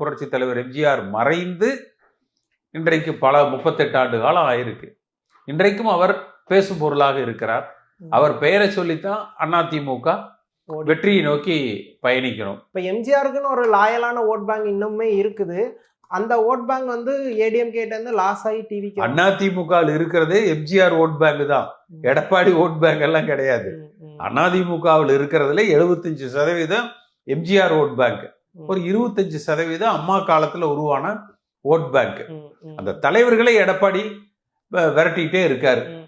புரட்சி தலைவர் எம்ஜிஆர் மறைந்து இன்றைக்கு பல முப்பத்தெட்டு ஆண்டு காலம் ஆயிருக்கு. இன்றைக்கும் அவர் பேசும் பொருளாக இருக்கிறார். அவர் பெயரை சொல்லித்தான் அதிமுக வெற்றியை நோக்கி பயணிக்கணும் இப்ப எம்ஜிஆருக்குன்னு ஒரு லாயலான ஓட் பேங்க் இன்னுமே இருக்குது. அந்த ஓட் பேங்க் வந்து ஏடிஎம் கிட்ட இருந்து லாஸ் ஆகி டிவிக்கு அதிமுக இருக்கிறதே எம்ஜிஆர் ஓட் பேங்க் தான். எடப்பாடி ஓட் பேங்க் எல்லாம் கிடையாது. அதிமுகவில் இருக்கிறதுல எழுபத்தஞ்சு சதவீதம் எம்ஜிஆர் ஓட் பேங்க். ஒரு இருபத்தஞ்சு சதவீதம் அம்மா காலத்துல உருவான ஓட் பேங்க். அந்த தலைவர்களை எடப்பாடி வ- விரட்டிக்கிட்டே இருக்காரு.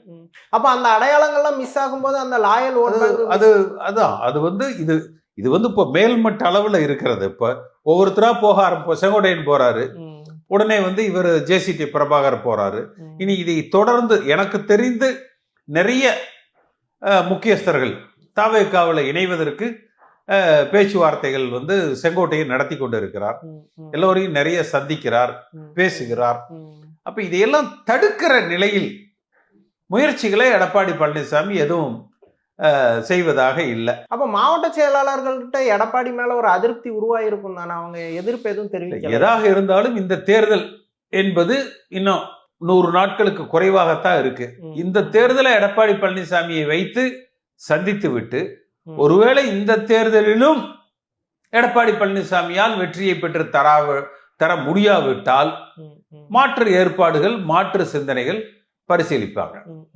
அப்ப அந்த அடையாளங்கள்லாம் மிஸ் ஆகும்போது அந்த லாயல் ஓட் அது பேங்க் அது அதான் அது வந்து இது இது வந்து இப்போ மேல்மட்ட அளவுல இருக்கிறது. இப்போ ஒவ்வொருத்தரா போக ஆரம்பி செங்கோட்டையன் போறாரு. உடனே வந்து இவர் ஜேசிடி பிரபாகர் போறாரு. இனி இதை தொடர்ந்து எனக்கு தெரிந்து நிறைய முக்கியஸ்தர்கள் தாவேக்காவில் இணைவதற்கு பேச்சுவார்த்தைகள் வந்து செங்கோட்டையன் நடத்தி கொண்டு இருக்கிறார் எல்லோரையும் நிறைய சந்திக்கிறார் பேசுகிறார். அப்ப இதையெல்லாம் தடுக்கிற நிலையில் முயற்சிகளை எடப்பாடி பழனிசாமி எதுவும் செய்வதாக இல்லை. அப்ப மாவட்ட செயலாளர்கள்கிட்ட எடப்பாடி மேல ஒரு அதிருப்தி உருவாயிருக்கும் தானே? அவங்க எதிர்ப்பு எதுவும் தெரிவிக்கல. எதாக இருந்தாலும் இந்த தேர்தல் என்பது இன்னும் நூறு நாட்களுக்கு குறைவாகத்தான் இருக்கு. இந்த தேர்தலை எடப்பாடி பழனிசாமியை வைத்து சந்தித்து விட்டு. ஒருவேளை இந்த தேர்தலிலும் எடப்பாடி பழனிசாமியால் வெற்றியை பெற்று தரா தர முடியாவிட்டால். மாற்று ஏற்பாடுகள் மாற்று சிந்தனைகள் பரிசீலிப்பாங்க.